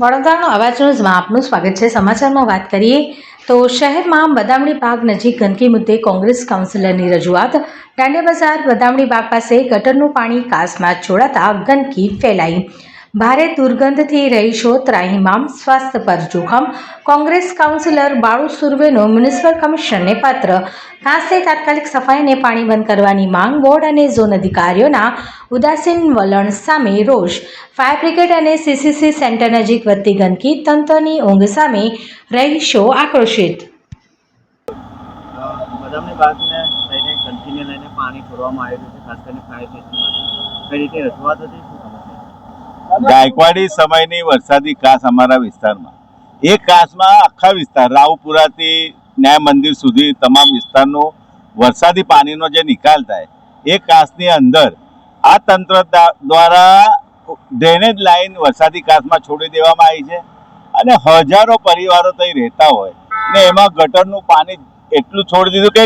વડોદરાનો અવાજ ન્યૂઝમાં આપનું સ્વાગત છે. સમાચારમાં વાત કરીએ તો શહેરમાં બદામડી બાગ નજીક ગંદકી મુદ્દે કોંગ્રેસ કાઉન્સિલરની રજૂઆત. દાંડિયા બજાર બદામડી બાગ પાસે ગટરનું પાણી કાસમાં છોડાતા ગંદકી ફેલાઈ. ભારે દુર્ગંધથી રહીશો ત્રાહિમામ, સ્વાસ્થ્ય પર જોખમ. કોંગ્રેસ કાઉન્સિલર બાળુ સુર્વેનો મ્યુનિસિપલ કમિશનરને પત્ર. કાંસે તાત્કાલિક સફાઈને પાણી બંધ કરવાની માંગ બોર્ડ અને ઝોન અધિકારીઓના ઉદાસીન વલણ સામે રોષ. ફાયર બ્રિગેડ અને સીસીસી સેન્ટર નજીક વધતી ગંદકી તંત્રની ઊંઘ સામે રહીશો આક્રોશિત. ખાસ કઈ રીતે રજૂઆત હતી? ગાયકવાડી સમયની વરસાદી કાસ અમારા વિસ્તારમાં. એ કાસમાં આખા વિસ્તાર, રાવપુરાથી ન્યાય મંદિર સુધી તમામ વિસ્તારનો વરસાદી પાણીનો જે નિકાલ થાય, એ કાસની અંદર આ તંત્ર દ્વારા ડ્રેનેજ લાઈન વરસાદી કાસમાં છોડી દેવામાં આવી છે અને હજારો પરિવારો ત્યાં રહેતા હોય ને એમાં ગટરનું પાણી એટલું છોડી દીધું કે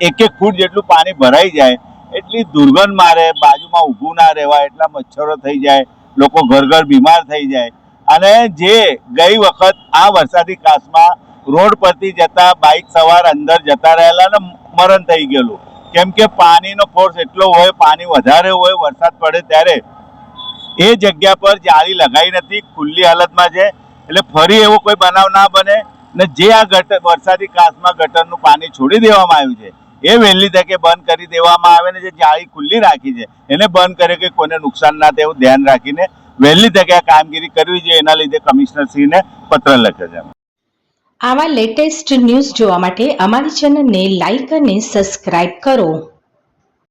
એક એક ફૂટ જેટલું પાણી ભરાઈ જાય, એટલી દુર્ગંધ મારે, બાજુમાં ઊભું ના રહેવાય, એટલા મચ્છરો થઈ જાય લોકો ઘર ઘર બીમાર થઈ જાય. અને જે ગઈ વખત આ વરસાદી કાસમાં રોડ પરથી જતા બાઇક સવાર અંદર જતા રહેલા ને મરણ થઈ ગયેલું. કેમ કે પાણીનો ફોર્સ એટલો હોય, પાણી વધારે હોય, વરસાદ પડે ત્યારે એ જગ્યા પર જાળી લગાવી નથી, ખુલ્લી હાલતમાં છે. એટલે ફરી એવો કોઈ બનાવ ના બને ને જે આ ગટર, વરસાદી કાસમાં ગટરનું પાણી છોડી દેવામાં આવ્યું છે. એ વહેલી તકે બંધ કરી દેવામાં આવે ને જે જાળી ખુલ્લી રાખી છે, એને બંધ કરે કે કોઈને નુકસાન ના થાય એવું ધ્યાન રાખીને વહેલી તકે આ કામગીરી કરવી જોઈએ, એના લીધે કમિશનરશ્રીને પત્ર લખ્યો છે. આવા લેટેસ્ટ ન્યૂઝ જોવા માટે અમારી ચેનલને લાઈક અને સબસ્ક્રાઇબ કરો.